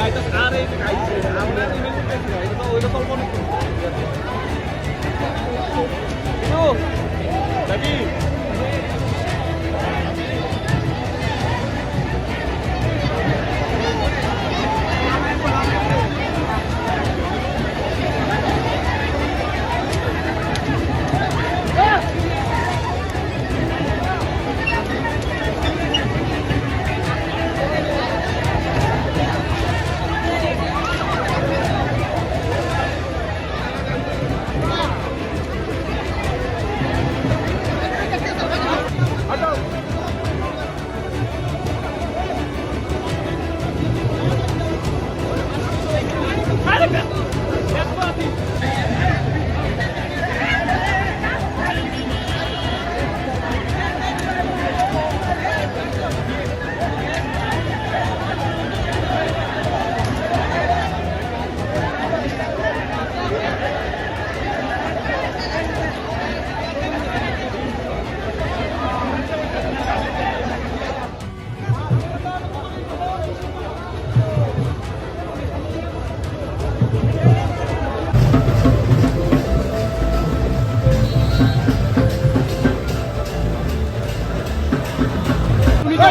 আর এই যে গাইছে আমরা এটা তো ওইটা তো অল্প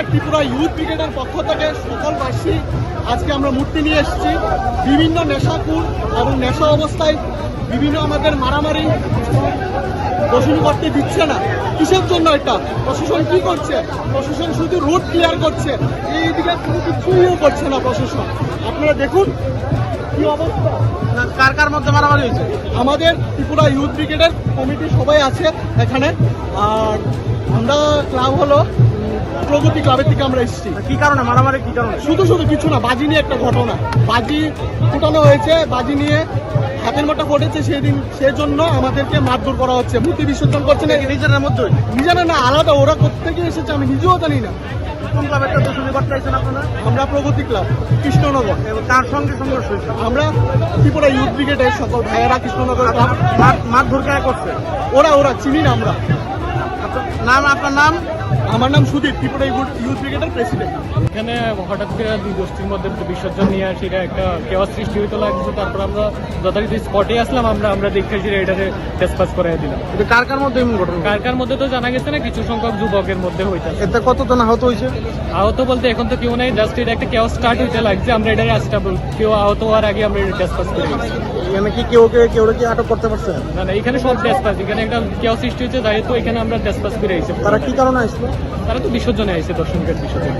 ত্রিপুরা ইউথ ব্রিগেডের পক্ষ থেকে সকল বাসী আজকে আমরা মূর্তি নিয়ে এসেছি। বিভিন্ন নেশাকুর এবং নেশা অবস্থায় বিভিন্ন আমাদের মারামারি প্রশাসন করতে দিচ্ছে না। কিসের জন্য এটা? প্রশাসন কি করছে? প্রশাসন শুধু রুট ক্লিয়ার করছে। এইদিকে কোনো কিছুইও করছে না প্রশাসন। আপনারা দেখুন কি অবস্থা। কার কার মধ্যে মারামারি হয়েছে? আমাদের ত্রিপুরা ইউথ ব্রিগেডের কমিটি সবাই আছে এখানে। আর আমরা ক্লাব হলো প্রগতি ক্লাবের থেকে আমরা এসেছি। কি কারণে? মারামারি কি কারণে? শুধু শুধু কিছু না বাজি নিয়ে একটা ঘটনা। বাজি ফুটানো হয়েছে বাজি নিয়ে হাতের মোটা পড়েছে সেদিন। সেজন্য আমাদেরকে মারধর করা হচ্ছে। মূর্তি বিসর্জন করছে না। নিজের মধ্যে। নিজেরা না আলাদা। ওরা কোথেকে এসেছে আমি নিজেও জানি না। কোন ক্লাবের একটা দূষণী করতে চাইছেন আপনারা? আমরা প্রগতি ক্লাব কৃষ্ণনগর। এবং তার সঙ্গে সংঘর্ষ হয়েছে। আমরা ত্রিপুরা ইউথ ব্রিগেডের সকল ভাইয়েরা কৃষ্ণনগর মারধর কে করছে? ওরা ওরা চিনি না আমরা। নাম আপনার নাম? আমার নাম সুদীপ ত্রিপুরা ইউথ ব্রিগেডের প্রেসিডেন্ট। এখানে হঠাৎ করে দুই গোষ্ঠীর মধ্যে বিসর্জন নিয়ে আসি এটা একটা কেওয়া সৃষ্টি হইতে লাগছে তারপর আমরা যথারীতি স্পটে আসলাম আমরা আমরা দেখতে দেখেছি এটাকে টেসপাস করে দিলাম। এটা কার কার মধ্যে এমন ঘটনা? কার কার মধ্যে তো জানা গেছে না কিছু সংখ্যক যুবকের মধ্যে হইতেছে এতে কতজন আহত হয়েছে? আহত বলতে এখন তো কেউ নাই জাস্ট এটা একটা কেওয়া স্টার্ট হইতে লাগছে আমরা এটাকে স্টেবল কেউ আহত হওয়ার আগে আমরা এটা টেসপাস করে গেছি এখানে কি কেউ কে কেউ কি আটক করতে পারছে? না না এখানে সব টেসপাস এখানে একটা কেউ সৃষ্টি হয়েছে তাই তো এখানে আমরা টেসপাস করে আইছি। তারা কি কারণে আসলো তারা তো বিসর্জনে আইছে দর্শনকের বিসর্জন।